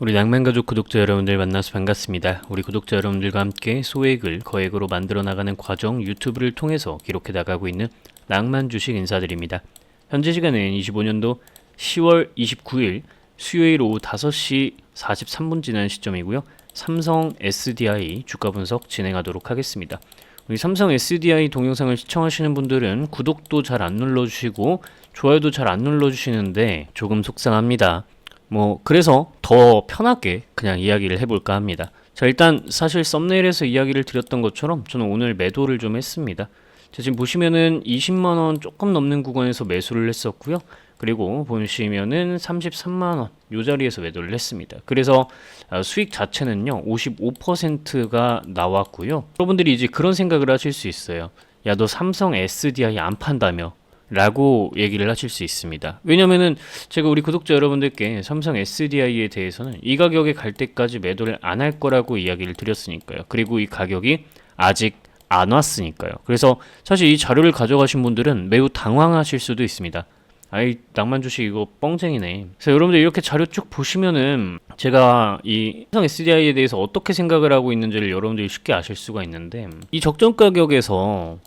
우리 낭만가족 구독자 여러분들 만나서 반갑습니다. 우리 구독자 여러분들과 함께 소액을 거액으로 만들어 나가는 과정 유튜브를 통해서 기록해 나가고 있는 낭만 주식 인사드립니다. 현재 시간은 25년도 10월 29일 수요일 오후 5시 43분 지난 시점이고요. 삼성 SDI 주가 분석 진행하도록 하겠습니다. 우리 삼성 SDI 동영상을 시청하시는 분들은 구독도 잘 안 눌러주시고 좋아요도 잘 안 눌러주시는데 조금 속상합니다. 뭐 그래서 더 편하게 그냥 이야기를 해볼까 합니다. 자 일단 사실 썸네일에서 이야기를 드렸던 것처럼 저는 오늘 매도를 좀 했습니다. 자, 지금 보시면은 20만 원 조금 넘는 구간에서 매수를 했었고요. 그리고 보시면은 33만 원요 자리에서 매도를 했습니다. 그래서 아, 수익 자체는요 55%가 나왔고요. 여러분들이 이제 그런 생각을 하실 수 있어요. 야 너 삼성 SDI 안 판다며? 라고 얘기를 하실 수 있습니다. 왜냐면은 제가 우리 구독자 여러분들께 삼성 SDI에 대해서는 이 가격에 갈 때까지 매도를 안 할 거라고 이야기를 드렸으니까요. 그리고 이 가격이 아직 안 왔으니까요. 그래서 사실 이 자료를 가져가신 분들은 매우 당황하실 수도 있습니다. 아이 낭만 주식 이거 뻥쟁이네. 그래서 여러분들 이렇게 자료 쭉 보시면은 제가 이 삼성 SDI에 대해서 어떻게 생각을 하고 있는지를 여러분들이 쉽게 아실 수가 있는데 이 적정 가격에서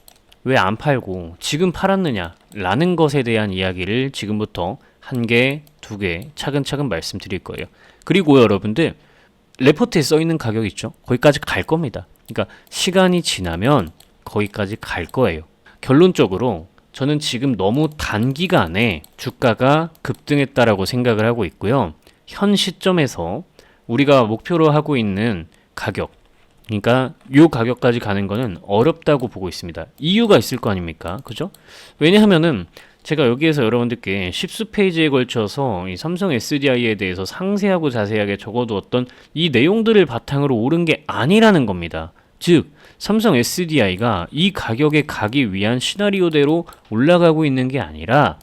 왜 안 팔고 지금 팔았느냐 라는 것에 대한 이야기를 지금부터 한 개, 두 개 차근차근 말씀드릴 거예요. 그리고 여러분들 레포트에 써 있는 가격 있죠? 거기까지 갈 겁니다. 그러니까 시간이 지나면 거기까지 갈 거예요. 결론적으로 저는 지금 너무 단기간에 주가가 급등했다라고 생각을 하고 있고요. 현 시점에서 우리가 목표로 하고 있는 가격, 그러니까 요 가격까지 가는 거는 어렵다고 보고 있습니다. 이유가 있을 거 아닙니까? 그죠? 왜냐하면은 제가 여기에서 여러분들께 10수 페이지에 걸쳐서 이 삼성 SDI에 대해서 상세하고 자세하게 적어두었던 이 내용들을 바탕으로 오른 게 아니라는 겁니다. 즉, 삼성 SDI가 이 가격에 가기 위한 시나리오대로 올라가고 있는 게 아니라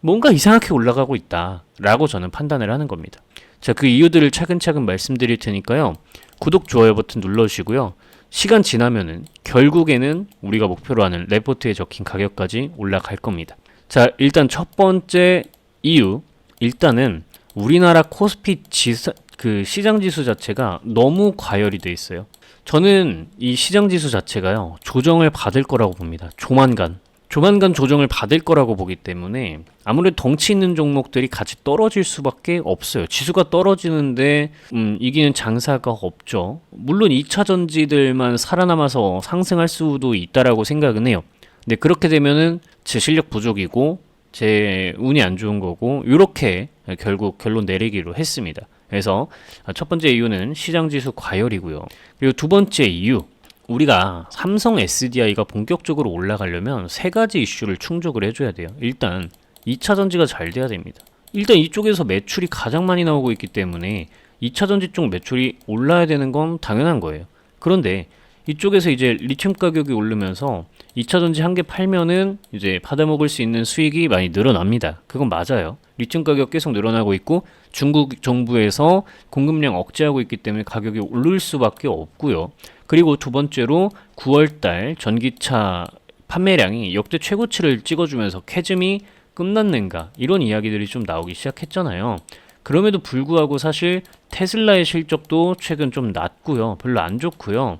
뭔가 이상하게 올라가고 있다 라고 저는 판단을 하는 겁니다. 자, 그 이유들을 차근차근 말씀드릴 테니까요. 구독, 좋아요 버튼 눌러주시고요. 시간 지나면은 결국에는 우리가 목표로 하는 레포트에 적힌 가격까지 올라갈 겁니다. 자, 일단 첫 번째 이유. 일단은 우리나라 코스피 지수, 그 시장 지수 자체가 너무 과열이 돼 있어요. 저는 이 시장 지수 자체가요, 조정을 받을 거라고 봅니다. 조만간. 조만간 조정을 받을 거라고 보기 때문에 아무래도 덩치 있는 종목들이 같이 떨어질 수밖에 없어요. 지수가 떨어지는데 음, 이기는 장사가 없죠. 물론 2차 전지들만 살아남아서 상승할 수도 있다라고 생각은 해요. 근데 그렇게 되면은 제 실력 부족이고 제 운이 안 좋은 거고 이렇게 결국 결론 내리기로 했습니다. 그래서 첫 번째 이유는 시장 지수 과열이고요. 그리고 두 번째 이유 우리가 삼성 SDI가 본격적으로 올라가려면 세 가지 이슈를 충족을 해줘야 돼요. 일단 2차 전지가 잘 돼야 됩니다. 일단 이쪽에서 매출이 가장 많이 나오고 있기 때문에 2차 전지 쪽 매출이 올라야 되는 건 당연한 거예요. 그런데 이쪽에서 이제 리튬 가격이 오르면서 2차 전지 한 개 팔면은 이제 받아먹을 수 있는 수익이 많이 늘어납니다. 그건 맞아요. 리튬 가격 계속 늘어나고 있고 중국 정부에서 공급량 억제하고 있기 때문에 가격이 오를 수밖에 없고요. 그리고 두 번째로 9월달 전기차 판매량이 역대 최고치를 찍어주면서 캐즘이 끝났는가 이런 이야기들이 좀 나오기 시작했잖아요. 그럼에도 불구하고 사실 테슬라의 실적도 최근 좀 낮고요. 별로 안 좋고요.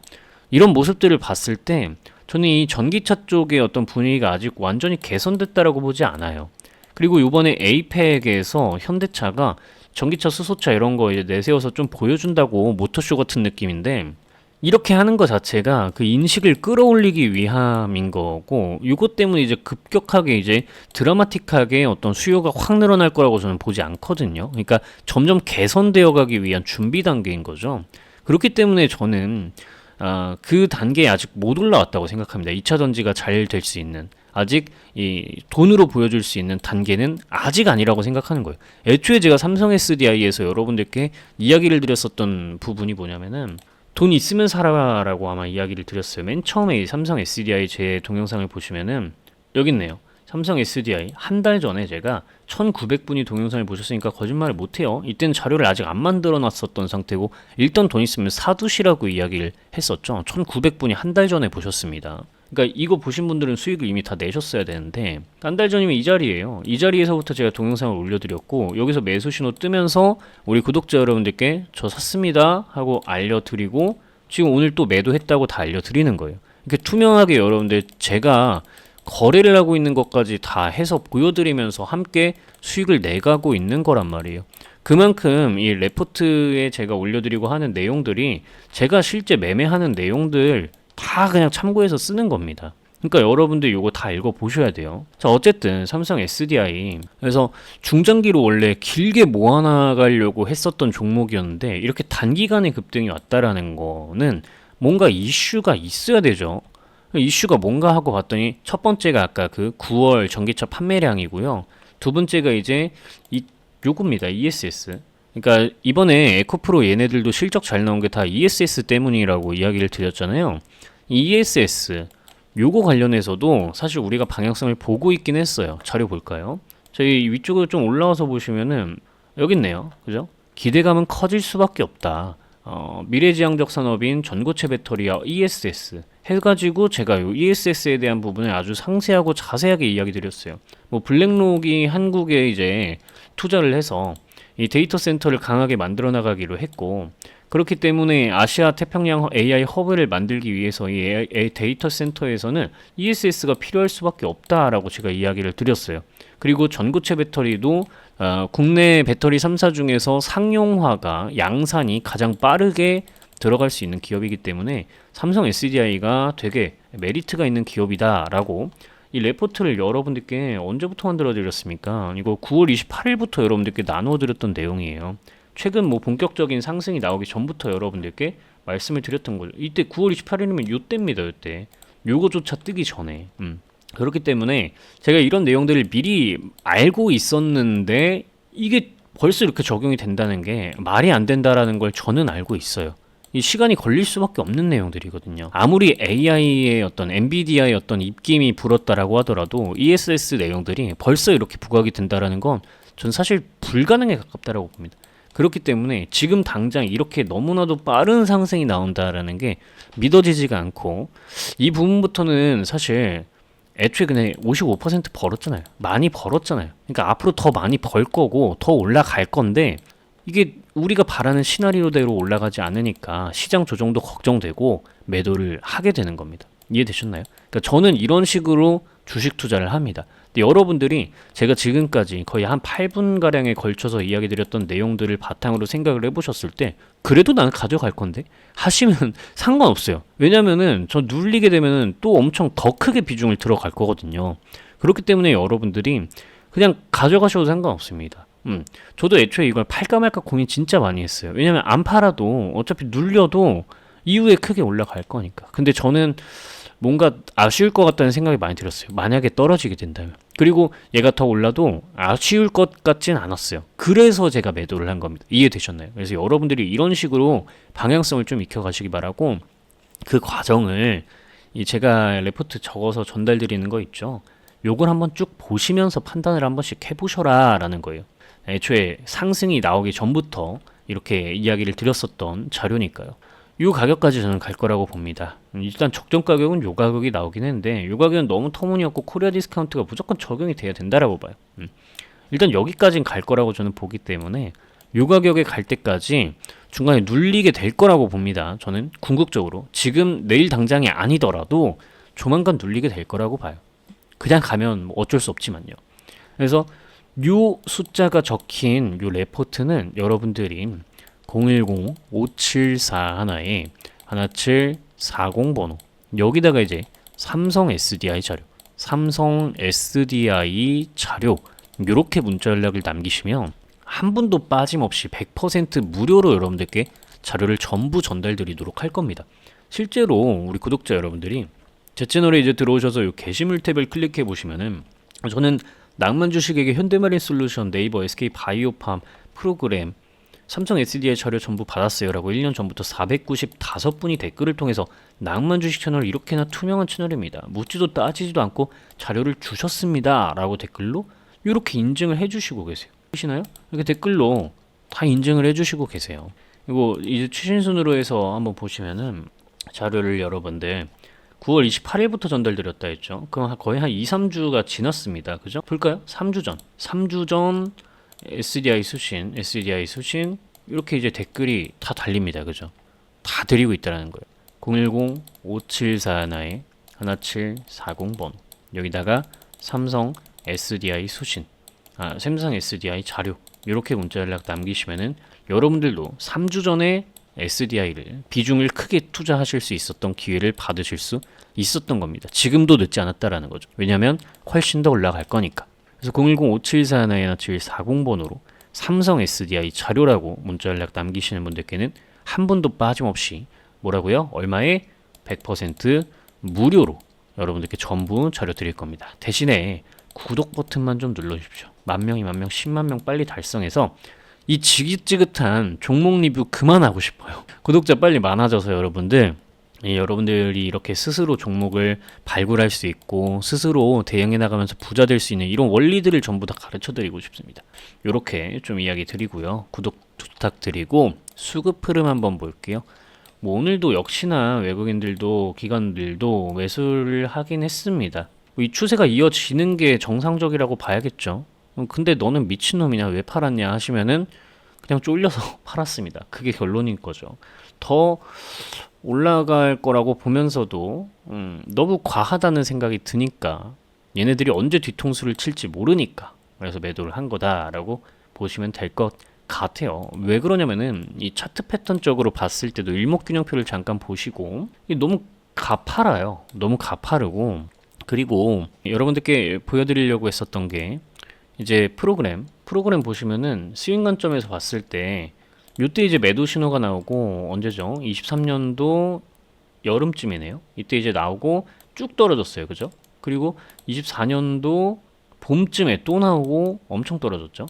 이런 모습들을 봤을 때 저는 이 전기차 쪽의 어떤 분위기가 아직 완전히 개선됐다라고 보지 않아요. 그리고 이번에 에이펙에서 현대차가 전기차, 수소차 이런 거 이제 내세워서 좀 보여준다고 모터쇼 같은 느낌인데 이렇게 하는 것 자체가 그 인식을 끌어올리기 위함인 거고 이것 때문에 이제 급격하게 이제 드라마틱하게 어떤 수요가 확 늘어날 거라고 저는 보지 않거든요. 그러니까 점점 개선되어 가기 위한 준비 단계인 거죠. 그렇기 때문에 저는 아, 그 단계에 아직 못 올라왔다고 생각합니다. 2차 전지가 잘 될 수 있는 아직 이 돈으로 보여줄 수 있는 단계는 아직 아니라고 생각하는 거예요. 애초에 제가 삼성 SDI에서 여러분들께 이야기를 드렸었던 부분이 뭐냐면은 돈 있으면 사라라고 아마 이야기를 드렸어요. 맨 처음에 이 삼성 SDI 제 동영상을 보시면은 여기 있네요. 삼성 SDI 한 달 전에 제가 1900분이 동영상을 보셨으니까 거짓말을 못해요. 이때는 자료를 아직 안 만들어 놨었던 상태고 일단 돈 있으면 사두시라고 이야기를 했었죠. 1900분이 한 달 전에 보셨습니다. 그러니까 이거 보신 분들은 수익을 이미 다 내셨어야 되는데 한 달 전이면 이 자리예요. 이 자리에서부터 제가 동영상을 올려드렸고 여기서 매수 신호 뜨면서 우리 구독자 여러분들께 저 샀습니다 하고 알려드리고 지금 오늘 또 매도했다고 다 알려드리는 거예요. 이렇게 투명하게 여러분들 제가 거래를 하고 있는 것까지 다 해서 보여드리면서 함께 수익을 내가고 있는 거란 말이에요. 그만큼 이 레포트에 제가 올려드리고 하는 내용들이 제가 실제 매매하는 내용들 다 그냥 참고해서 쓰는 겁니다. 그러니까 여러분들 이거 다 읽어 보셔야 돼요. 자, 어쨌든 삼성 SDI 그래서 중장기로 원래 길게 모아나 가려고 했었던 종목이었는데 이렇게 단기간에 급등이 왔다라는 거는 뭔가 이슈가 있어야 되죠. 이슈가 뭔가 하고 봤더니 첫 번째가 아까 그 9월 전기차 판매량이고요. 두 번째가 이제 이 요겁니다. ESS. 그러니까 이번에 에코프로 얘네들도 실적 잘 나온 게 다 ESS 때문이라고 이야기를 드렸잖아요. 이 ESS 요거 관련해서도 사실 우리가 방향성을 보고 있긴 했어요. 자료 볼까요? 저희 위쪽으로 좀 올라와서 보시면은 여기 있네요. 그죠? 기대감은 커질 수밖에 없다. 어, 미래지향적 산업인 전고체 배터리와 ESS 해가지고 제가 요 ESS에 대한 부분을 아주 상세하고 자세하게 이야기 드렸어요. 뭐 블랙록이 한국에 이제 투자를 해서 이 데이터 센터를 강하게 만들어 나가기로 했고 그렇기 때문에 아시아 태평양 AI 허브를 만들기 위해서 이 AI 데이터 센터에서는 ESS가 필요할 수밖에 없다라고 제가 이야기를 드렸어요. 그리고 전고체 배터리도 어, 국내 배터리 3사 중에서 상용화가 양산이 가장 빠르게 들어갈 수 있는 기업이기 때문에 삼성 SDI가 되게 메리트가 있는 기업이다라고 이 레포트를 여러분들께 언제부터 만들어 드렸습니까? 이거 9월 28일부터 여러분들께 나누어 드렸던 내용이에요. 최근 뭐 본격적인 상승이 나오기 전부터 여러분들께 말씀을 드렸던 거죠. 이때 9월 28일이면 요때입니다, 요때. 요거조차 뜨기 전에. 음. 그렇기 때문에 제가 이런 내용들을 미리 알고 있었는데 이게 벌써 이렇게 적용이 된다는 게 말이 안 된다라는 걸 저는 알고 있어요. 이 시간이 걸릴 수밖에 없는 내용들이거든요. 아무리 AI의 어떤 엔비디아의 어떤 입김이 불었다라고 하더라도 ESS 내용들이 벌써 이렇게 부각이 된다라는 건 전 사실 불가능에 가깝다라고 봅니다. 그렇기 때문에 지금 당장 이렇게 너무나도 빠른 상승이 나온다라는 게 믿어지지가 않고 이 부분부터는 사실 애초에 그냥 55% 벌었잖아요. 많이 벌었잖아요. 그러니까 앞으로 더 많이 벌 거고 더 올라갈 건데 이게 우리가 바라는 시나리오대로 올라가지 않으니까 시장 조정도 걱정되고 매도를 하게 되는 겁니다. 이해되셨나요? 그러니까 저는 이런 식으로 주식 투자를 합니다. 여러분들이 제가 지금까지 거의 한 8분 가량에 걸쳐서 이야기 드렸던 내용들을 바탕으로 생각을 해보셨을 때 그래도 나는 가져갈 건데 하시면 상관없어요. 왜냐면은 저 눌리게 되면은 또 엄청 더 크게 비중을 들어갈 거거든요. 그렇기 때문에 여러분들이 그냥 가져가셔도 상관없습니다. 음, 저도 애초에 이걸 팔까 말까 고민 진짜 많이 했어요. 왜냐면 안 팔아도 어차피 눌려도 이후에 크게 올라갈 거니까. 근데 저는 뭔가 아쉬울 것 같다는 생각이 많이 들었어요. 만약에 떨어지게 된다면. 그리고 얘가 더 올라도 아쉬울 것 같진 않았어요. 그래서 제가 매도를 한 겁니다. 이해되셨나요? 그래서 여러분들이 이런 식으로 방향성을 좀 익혀 가시기 바라고 그 과정을 이 제가 레포트 적어서 전달 드리는 거 있죠. 요걸 한번 쭉 보시면서 판단을 한 번씩 해보셔라 라는 거예요. 애초에 상승이 나오기 전부터 이렇게 이야기를 드렸었던 자료니까요. 이 가격까지 저는 갈 거라고 봅니다. 일단 적정 가격은 요 가격이 나오긴 했는데 요 가격은 너무 터무니없고 코리아 디스카운트가 무조건 적용이 돼야 된다라고 봐요. 음. 일단 여기까지는 갈 거라고 저는 보기 때문에 요 가격에 갈 때까지 중간에 눌리게 될 거라고 봅니다. 저는 궁극적으로 지금 내일 당장이 아니더라도 조만간 눌리게 될 거라고 봐요. 그냥 가면 뭐 어쩔 수 없지만요. 그래서 요 숫자가 적힌 요 레포트는 여러분들이 010-574 하나에 1740 번호 여기다가 이제 삼성 SDI 자료 삼성 SDI 자료 이렇게 문자 연락을 남기시면 한 분도 빠짐없이 100% 무료로 여러분들께 자료를 전부 전달 드리도록 할 겁니다. 실제로 우리 구독자 여러분들이 제 채널에 이제 들어오셔서 이 게시물 탭을 클릭해 보시면은 저는 낭만 주식에게 현대마린 솔루션, 네이버, SK 바이오팜, 프로그램, 삼성 SDI 자료 전부 받았어요라고 1년 전부터 495분이 댓글을 통해서 낭만 주식 채널 이렇게나 투명한 채널입니다. 묻지도 따지지도 않고 자료를 주셨습니다라고 댓글로 이렇게 인증을 해주시고 계세요. 보시나요? 이렇게 댓글로 다 인증을 해주시고 계세요. 이거 이제 최신순으로 해서 한번 보시면은 자료를 여러분들 9월 28일부터 전달드렸다 했죠. 그럼 한- 거의 한 2, 3주가 지났습니다. 그죠? 볼까요? 3주 전. 3주 전 SDI 수신, SDI 수신 이렇게 이제 댓글이 다 달립니다. 그죠? 다 드리고 있다라는 거예요. 010-5741에 1740번 여기다가 삼성 SDI 수신 아, 삼성 SDI 자료 이렇게 문자 연락 남기시면은 여러분들도 3주 전에 SDI를 비중을 크게 투자하실 수 있었던 기회를 받으실 수 있었던 겁니다. 지금도 늦지 않았다라는 거죠. 왜냐하면 훨씬 더 올라갈 거니까. 그래서 010-5741-1740번으로 삼성 SDI 자료라고 문자 연락 남기시는 분들께는 한 분도 빠짐없이 뭐라고요? 얼마에 100% 무료로 여러분들께 전부 자료 드릴 겁니다. 대신에 구독 버튼만 좀 눌러주십시오. 만 명 이 만 명, 10만 명 빨리 달성해서 이 지긋지긋한 종목 리뷰 그만하고 싶어요. 구독자 빨리 많아져서 여러분들 예, 여러분들이 이렇게 스스로 종목을 발굴할 수 있고 스스로 대응해 나가면서 부자 될 수 있는 이런 원리들을 전부 다 가르쳐 드리고 싶습니다. 이렇게 좀 이야기 드리고요. 구독 부탁드리고 수급 흐름 한번 볼게요. 뭐 오늘도 역시나 외국인들도 기관들도 매수를 하긴 했습니다. 뭐이 추세가 이어지는 게 정상적이라고 봐야겠죠. 음, 근데 너는 미친놈이냐 왜 팔았냐 하시면은 그냥 쫄려서 팔았습니다. 그게 결론인 거죠. 더 올라갈 거라고 보면서도 음, 너무 과하다는 생각이 드니까 얘네들이 언제 뒤통수를 칠지 모르니까 그래서 매도를 한 거다라고 보시면 될 것 같아요. 왜 그러냐면은 이 차트 패턴적으로 봤을 때도 일목균형표를 잠깐 보시고 너무 가파라요. 너무 가파르고 그리고 여러분들께 보여드리려고 했었던 게 이제 프로그램 프로그램 보시면은 스윙 관점에서 봤을 때 요때 이제 매도 신호가 나오고 언제죠? 23년도 여름쯤이네요. 이때 이제 나오고 쭉 떨어졌어요. 그죠? 그리고 24년도 봄쯤에 또 나오고 엄청 떨어졌죠.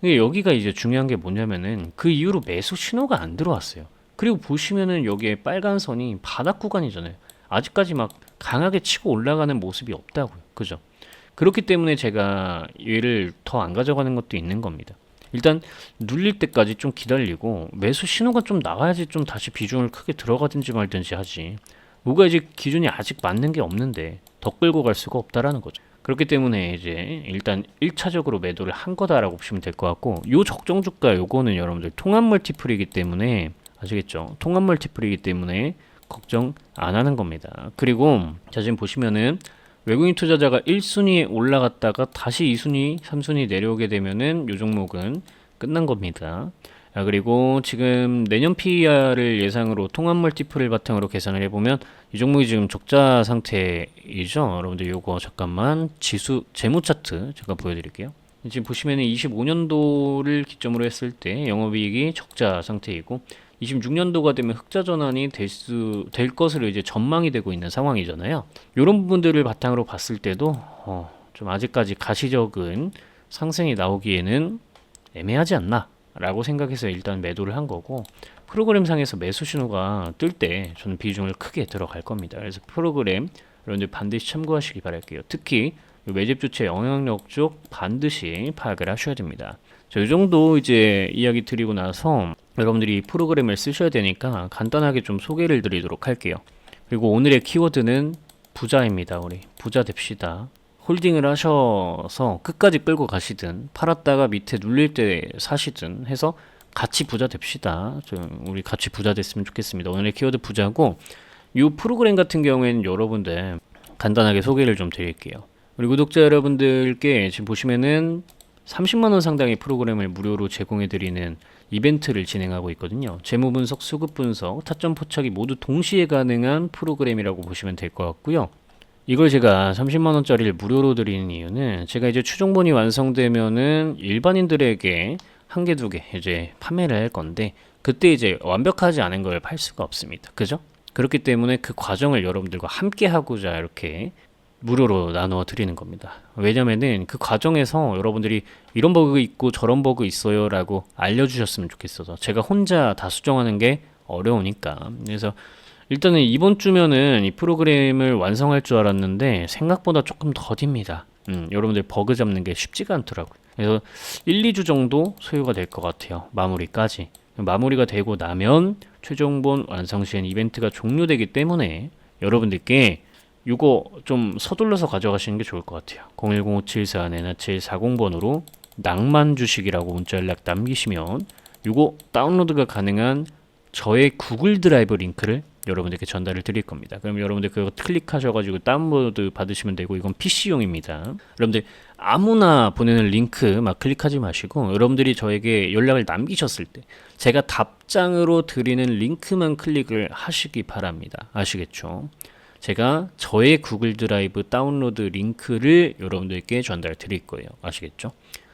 근데 여기가 이제 중요한 게 뭐냐면은 그 이후로 매수 신호가 안 들어왔어요. 그리고 보시면은 여기에 빨간 선이 바닥 구간이잖아요. 아직까지 막 강하게 치고 올라가는 모습이 없다고요. 그죠? 그렇기 때문에 제가 얘를 더 안 가져가는 것도 있는 겁니다. 일단 눌릴 때까지 좀 기다리고 매수 신호가 좀 나와야지 좀 다시 비중을 크게 들어가든지 말든지 하지. 뭐가 이제 기준이 아직 맞는 게 없는데 더 끌고 갈 수가 없다라는 거죠. 그렇기 때문에 이제 일단 1차적으로 매도를 한 거다라고 보시면 될 것 같고 요 적정 주가 요거는 여러분들 통합 멀티플이기 때문에 아시겠죠? 통합 멀티플이기 때문에 걱정 안 하는 겁니다. 그리고 자 지금 보시면은 외국인 투자자가 1순위에 올라갔다가 다시 2순위, 3순위 내려오게 되면은 요 종목은 끝난 겁니다. 아, 그리고 지금 내년 PER을 예상으로 통합 멀티플을 바탕으로 계산을 해보면 이 종목이 지금 적자 상태이죠. 여러분들 요거 잠깐만 지수 재무 차트 잠깐 보여드릴게요. 지금 보시면은 25년도를 기점으로 했을 때 영업이익이 적자 상태이고 26년도가 되면 흑자 전환이 될 수 될 것으로 이제 전망이 되고 있는 상황이잖아요. 이런 부분들을 바탕으로 봤을 때도 어, 좀 아직까지 가시적인 상승이 나오기에는 애매하지 않나라고 생각해서 일단 매도를 한 거고 프로그램 상에서 매수 신호가 뜰 때 저는 비중을 크게 들어갈 겁니다. 그래서 프로그램 여러분들 반드시 참고하시기 바랄게요. 특히 이 매집 주체 영향력 쪽 반드시 파악을 하셔야 됩니다. 자, 이 정도 이제 이야기 드리고 나서 여러분들이 이 프로그램을 쓰셔야 되니까 간단하게 좀 소개를 드리도록 할게요. 그리고 오늘의 키워드는 부자입니다. 우리 부자 됩시다. 홀딩을 하셔서 끝까지 끌고 가시든 팔았다가 밑에 눌릴 때 사시든 해서 같이 부자 됩시다. 좀 우리 같이 부자 됐으면 좋겠습니다. 오늘의 키워드 부자고 이 프로그램 같은 경우에는 여러분들 간단하게 소개를 좀 드릴게요. 우리 구독자 여러분들께 지금 보시면은 30만 원 상당의 프로그램을 무료로 제공해 드리는 이벤트를 진행하고 있거든요. 재무 분석, 수급 분석, 타점 포착이 모두 동시에 가능한 프로그램이라고 보시면 될 것 같고요. 이걸 제가 30만 원짜리를 무료로 드리는 이유는 제가 이제 추종본이 완성되면은 일반인들에게 한 개, 두 개 이제 판매를 할 건데 그때 이제 완벽하지 않은 걸 팔 수가 없습니다. 그죠? 그렇기 때문에 그 과정을 여러분들과 함께 하고자 이렇게 무료로 나누어 드리는 겁니다. 왜냐면은 그 과정에서 여러분들이 이런 버그 있고 저런 버그 있어요라고 알려주셨으면 좋겠어서 제가 혼자 다 수정하는 게 어려우니까 그래서 일단은 이번 주면은 이 프로그램을 완성할 줄 알았는데 생각보다 조금 더딥니다. 음, 여러분들 버그 잡는 게 쉽지가 않더라고요. 그래서 1, 2주 정도 소요가 될 것 같아요. 마무리까지. 마무리가 되고 나면 최종본 완성 시엔 이벤트가 종료되기 때문에 여러분들께 이거 좀 서둘러서 가져가시는 게 좋을 것 같아요. 010-5744-4740번으로 낭만 주식이라고 문자 연락 남기시면 이거 다운로드가 가능한 저의 구글 드라이브 링크를 여러분들께 전달을 드릴 겁니다. 그럼 여러분들 그거 클릭하셔가지고 다운로드 받으시면 되고 이건 PC용입니다. 여러분들 아무나 보내는 링크 막 클릭하지 마시고 여러분들이 저에게 연락을 남기셨을 때 제가 답장으로 드리는 링크만 클릭을 하시기 바랍니다. 아시겠죠? 제가 저의 구글 드라이브 다운로드 링크를 여러분들께 전달 드릴 거예요. 아시겠죠?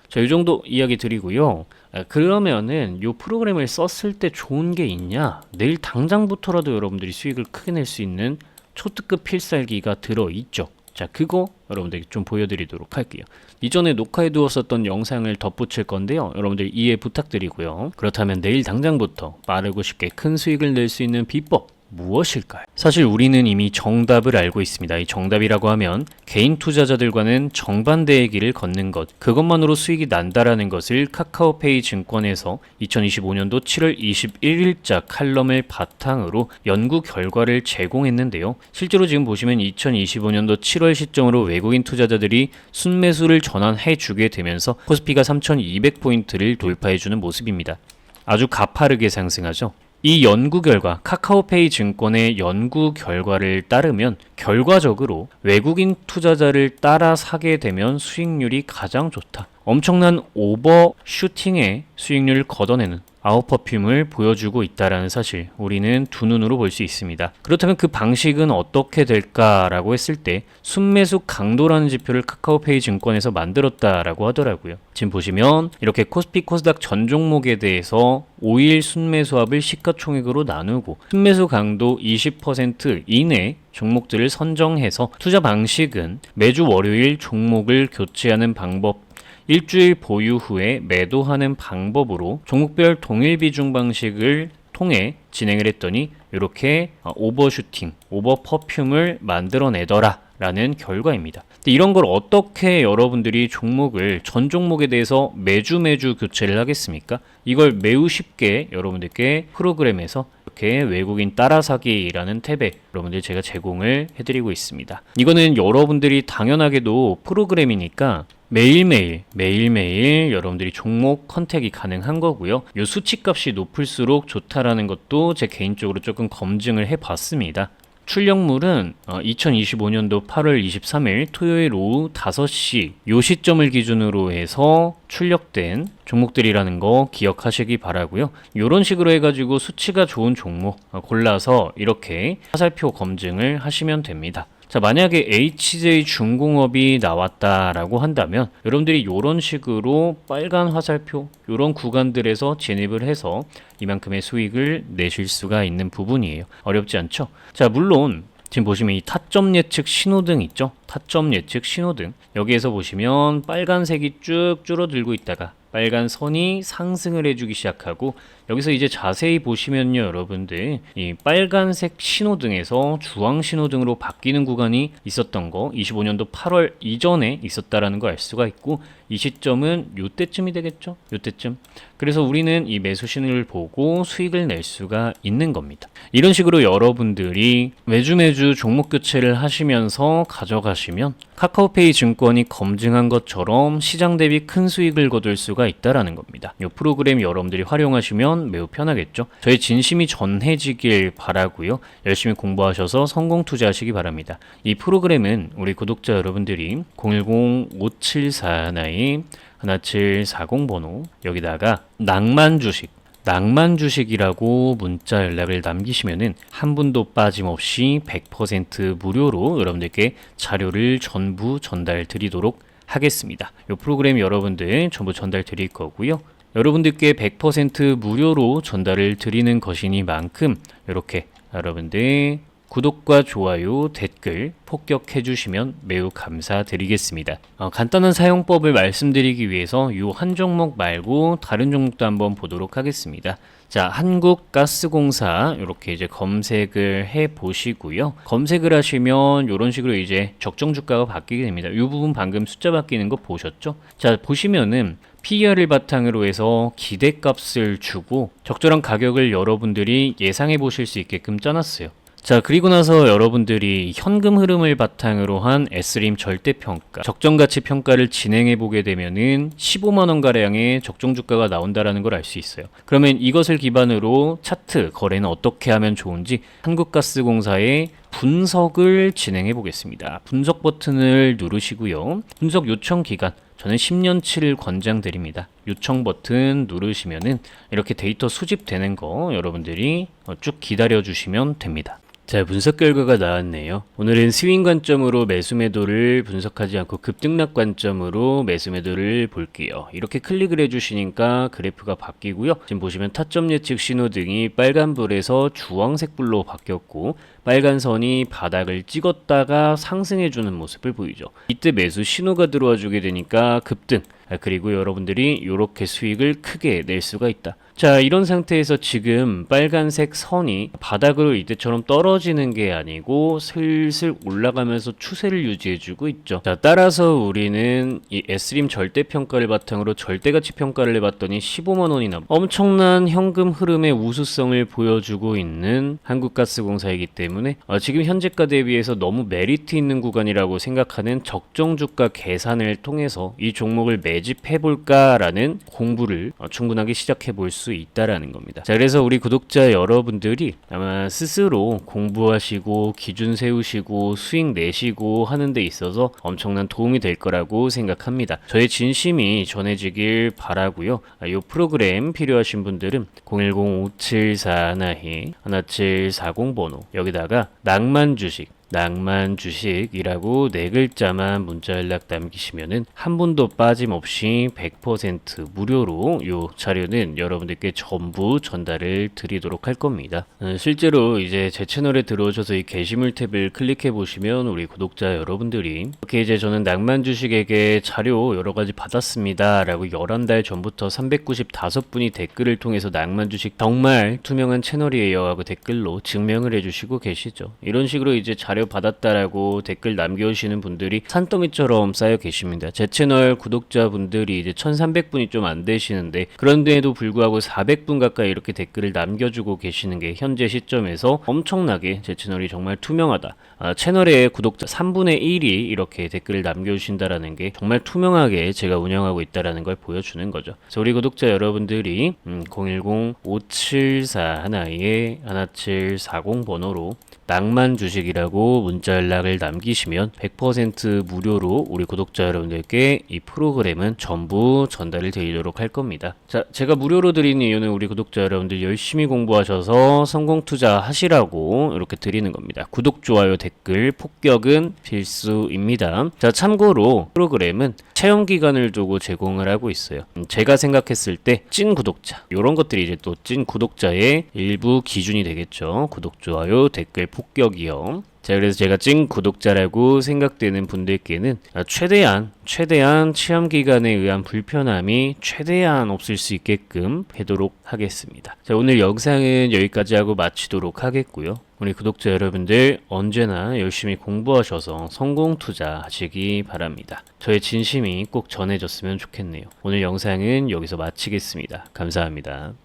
자, 이 정도 이야기 드리고요. 아, 그러면은 이 프로그램을 썼을 때 좋은 게 있냐? 내일 당장부터라도 여러분들이 수익을 크게 낼 수 있는 초특급 필살기가 들어 있죠. 자, 그거 여러분들께 좀 보여드리도록 할게요. 이전에 녹화해 두었었던 영상을 덧붙일 건데요. 여러분들 이해 부탁드리고요. 그렇다면 내일 당장부터 빠르고 쉽게 큰 수익을 낼 수 있는 비법 무엇일까요? 사실 우리는 이미 정답을 알고 있습니다. 이 정답이라고 하면 개인 투자자들과는 정반대의 길을 걷는 것, 그것만으로 수익이 난다라는 것을 카카오페이 증권에서 2025년도 7월 21일자 칼럼을 바탕으로 연구 결과를 제공했는데요. 실제로 지금 보시면 2025년도 7월 시점으로 외국인 투자자들이 순매수를 전환해 주게 되면서 코스피가 3200포인트를 돌파해 주는 모습입니다. 아주 가파르게 상승하죠. 이 연구 결과 카카오페이 증권의 연구 결과를 따르면 결과적으로 외국인 투자자를 따라 사게 되면 수익률이 가장 좋다. 엄청난 오버슈팅의 수익률을 걷어내는 아웃퍼퓸을 보여주고 있다라는 사실 우리는 두 눈으로 볼 수 있습니다. 그렇다면 그 방식은 어떻게 될까라고 했을 때 순매수 강도라는 지표를 카카오페이 증권에서 만들었다라고 하더라고요. 지금 보시면 이렇게 코스피 코스닥 전 종목에 대해서 5일 순매수합을 시가총액으로 나누고 순매수 강도 20% 이내 종목들을 선정해서 투자 방식은 매주 월요일 종목을 교체하는 방법 일주일 보유 후에 매도하는 방법으로 종목별 동일 비중 방식을 통해 진행을 했더니 이렇게 오버슈팅, 오버퍼퓸을 만들어내더라. 라는 결과입니다. 근데 이런 걸 어떻게 여러분들이 종목을 전 종목에 대해서 매주 매주 교체를 하겠습니까? 이걸 매우 쉽게 여러분들께 프로그램에서 이렇게 외국인 따라사기라는 탭에 여러분들 제가 제공을 해드리고 있습니다. 이거는 여러분들이 당연하게도 프로그램이니까 매일매일 매일매일 여러분들이 종목 컨택이 가능한 거고요. 요 수치값이 높을수록 좋다라는 것도 제 개인적으로 조금 검증을 해봤습니다. 출력물은 2025년도 8월 23일 토요일 오후 5시 요 시점을 기준으로 해서 출력된 종목들이라는 거 기억하시기 바라고요. 이런 식으로 해가지고 수치가 좋은 종목 어, 골라서 이렇게 화살표 검증을 하시면 됩니다. 자, 만약에 HJ 중공업이 나왔다라고 한다면 여러분들이 이런 식으로 빨간 화살표 이런 구간들에서 진입을 해서 이만큼의 수익을 내실 수가 있는 부분이에요. 어렵지 않죠? 자, 물론 지금 보시면 이 타점 예측 신호등 있죠? 타점 예측 신호등. 여기에서 보시면 빨간색이 쭉 줄어들고 있다가 빨간 선이 상승을 해주기 시작하고 여기서 이제 자세히 보시면요 여러분들. 이 빨간색 신호등에서 주황 신호등으로 바뀌는 구간이 있었던 거 25년도 8월 이전에 있었다라는 거알 수가 있고 이 시점은 요때쯤이 되겠죠? 요때쯤. 그래서 우리는 이 매수 신호를 보고 수익을 낼 수가 있는 겁니다. 이런 식으로 여러분들이 매주 매주 종목 교체를 하시면서 가져가시면 카카오페이 증권이 검증한 것처럼 시장 대비 큰 수익을 거둘 수가 있다라는 겁니다. 이 프로그램 여러분들이 활용하시면 매우 편하겠죠 저의 진심이 전해지길 바라고요 열심히 공부하셔서 성공 투자하시기 바랍니다 이 프로그램은 우리 구독자 여러분들이 010-5749 1740번호 여기다가 낭만 주식 낭만 주식이라고 문자 연락을 남기시면은 한 분도 빠짐없이 100% 무료로 여러분들께 자료를 전부 전달 드리도록 하겠습니다. 이 프로그램 여러분들 전부 전달 드릴 거고요. 여러분들께 100% 무료로 전달을 드리는 것이니만큼 이렇게 여러분들 구독과 좋아요, 댓글 폭격해 주시면 매우 감사드리겠습니다. 어, 간단한 사용법을 말씀드리기 위해서 이 한 종목 말고 다른 종목도 한번 보도록 하겠습니다. 자, 한국가스공사 이렇게 이제 검색을 해 보시고요. 검색을 하시면 이런 식으로 이제 적정 주가가 바뀌게 됩니다. 이 부분 방금 숫자 바뀌는 거 보셨죠? 자, 보시면은 PER을 바탕으로 해서 기대값을 주고 적절한 가격을 여러분들이 예상해 보실 수 있게끔 짜놨어요. 자, 그리고 나서 여러분들이 현금 흐름을 바탕으로 한 S림 절대평가, 적정가치 평가를 진행해 보게 되면은 15만원 가량의 적정 주가가 나온다라는 걸 알 수 있어요. 그러면 이것을 기반으로 차트 거래는 어떻게 하면 좋은지 한국가스공사의 분석을 진행해 보겠습니다. 분석 버튼을 누르시고요. 분석 요청 기간 저는 10년치를 권장드립니다. 요청 버튼 누르시면은 이렇게 데이터 수집되는 거 여러분들이 어, 쭉 기다려 주시면 됩니다. 자, 분석 결과가 나왔네요. 오늘은 스윙 관점으로 매수 매도를 분석하지 않고 급등락 관점으로 매수 매도를 볼게요. 이렇게 클릭을 해주시니까 그래프가 바뀌고요. 지금 보시면 타점 예측 신호등이 빨간불에서 주황색 불로 바뀌었고 빨간 선이 바닥을 찍었다가 상승해주는 모습을 보이죠. 이때 매수 신호가 들어와 주게 되니까 급등. 아, 그리고 여러분들이 이렇게 수익을 크게 낼 수가 있다. 자, 이런 상태에서 지금 빨간색 선이 바닥으로 이때처럼 떨어지는 게 아니고 슬슬 올라가면서 추세를 유지해주고 있죠. 자, 따라서 우리는 이 S림 절대평가를 바탕으로 절대가치 평가를 해봤더니 15만 원이나 엄청난 현금 흐름의 우수성을 보여주고 있는 한국가스공사이기 때문에 어, 지금 현재가 대비해서 너무 메리트 있는 구간이라고 생각하는 적정 주가 계산을 통해서 이 종목을 매 집해 볼까라는 공부를 어, 충분하게 시작해 볼 수 있다라는 겁니다. 자, 그래서 우리 구독자 여러분들이 아마 스스로 공부하시고 기준 세우시고 수익 내시고 하는 데 있어서 엄청난 도움이 될 거라고 생각합니다. 저의 진심이 전해지길 바라고요. 아, 이 프로그램 필요하신 분들은 010-5741-1740 번호 여기다가 낭만 주식 낭만 주식이라고 네 글자만 문자 연락 남기시면은 한 분도 빠짐없이 100% 무료로 요 자료는 여러분들께 전부 전달을 드리도록 할 겁니다. 어, 실제로 이제 제 채널에 들어오셔서 이 게시물 탭을 클릭해 보시면 우리 구독자 여러분들이 이렇게 이제 저는 낭만 주식에게 자료 여러 가지 받았습니다 라고 11달 전부터 395분이 댓글을 통해서 낭만 주식 정말 투명한 채널이에요 하고 댓글로 증명을 해주시고 계시죠. 이런 식으로 이제 자료 받았다라고 댓글 남겨주시는 분들이 산더미처럼 쌓여 계십니다. 제 채널 구독자분들이 이제 1300분이 좀 안 되시는데 그런데도 불구하고 400분 가까이 이렇게 댓글을 남겨주고 계시는 게 현재 시점에서 엄청나게 제 채널이 정말 투명하다. 아, 채널의 구독자 3분의 1이 이렇게 댓글을 남겨주신다라는 게 정말 투명하게 제가 운영하고 있다라는 걸 보여주는 거죠. 그래서 우리 구독자 여러분들이 음, 010-5741-1740 번호로 낭만 주식이라고 문자 연락을 남기시면 100% 무료로 우리 구독자 여러분들께 이 프로그램은 전부 전달을 드리도록 할 겁니다. 자, 제가 무료로 드리는 이유는 우리 구독자 여러분들 열심히 공부하셔서 성공 투자 하시라고 이렇게 드리는 겁니다. 구독, 좋아요, 댓글, 폭격은 필수입니다. 자, 참고로 프로그램은 체험 기간을 두고 제공을 하고 있어요. 음, 제가 생각했을 때 찐 구독자, 이런 것들이 이제 또 찐 구독자의 일부 기준이 되겠죠. 구독, 좋아요, 댓글, 폭격이요. 자, 그래서 제가 찐 구독자라고 생각되는 분들께는 아, 최대한, 최대한 체험 기간에 의한 불편함이 최대한 없을 수 있게끔 하도록 하겠습니다. 자, 오늘 영상은 여기까지 하고 마치도록 하겠고요. 우리 구독자 여러분들 언제나 열심히 공부하셔서 성공 투자하시기 바랍니다. 저의 진심이 꼭 전해졌으면 좋겠네요. 오늘 영상은 여기서 마치겠습니다. 감사합니다.